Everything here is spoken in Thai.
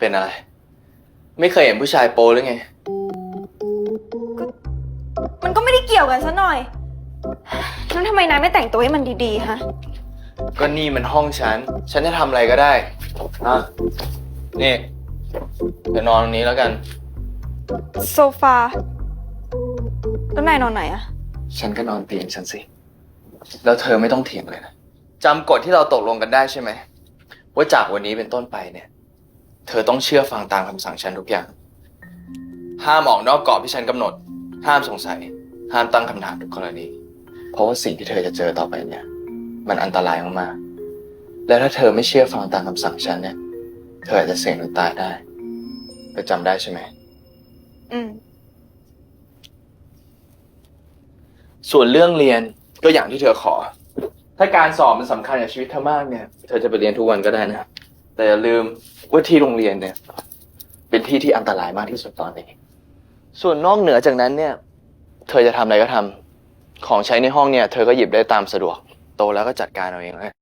เป็นอะไร ไม่เคยเห็นผู้ชายโปหรือไง มันก็ไม่ได้เกี่ยวกันซะหน่อยแล้วทำไมนายไม่แต่งตัวให้มันดีๆ ฮะ ก็นี่มันห้องฉัน ฉันจะทำอะไรก็ได้อะนี่เดี๋ยวนอนตรงนี้แล้วกัน โซฟา แล้วนายนอนไหนอะฉันก็นอนเตียงฉันสิ แล้วเธอไม่ต้องเถียงเลยนะจำกฎที่เราตกลงกันได้ใช่ไหม ว่าจากวันนี้เป็นต้นไปเนี่ย เธอต้องเชื่อฟังตามคำสั่งฉันทุกอย่าง ห้ามออกนอกกรอบที่ฉันกำหนด ห้ามสงสัย ห้ามตั้งคำถามทุกกรณี เพราะว่าสิ่งที่เธอจะเจอต่อไปเนี่ย มันอันตรายมากๆ แล้วถ้าเธอไม่เชื่อฟังตามคำสั่งฉันเนี่ย เธออาจจะเสี่ยงถึงตายได้เธอจำได้ใช่ไหม อืม ส่วนเรื่องเรียนก็อย่างที่เธอขอ ถ้าการสอบมันสำคัญกับชีวิตเธอมากเนี่ย เธอจะไปเรียนทุกวันก็ได้นะ แต่อย่าลืมว่าที่โรงเรียนเนี่ย เป็นที่ที่อันตรายมากที่สุดตอนนี้ ส่วนนอกเหนือจากนั้นเนี่ย เธอจะทำอะไรก็ทำของใช้ในห้องเนี่ย เธอก็หยิบได้ตามสะดวก โตแล้วก็จัดการเอาเองเลย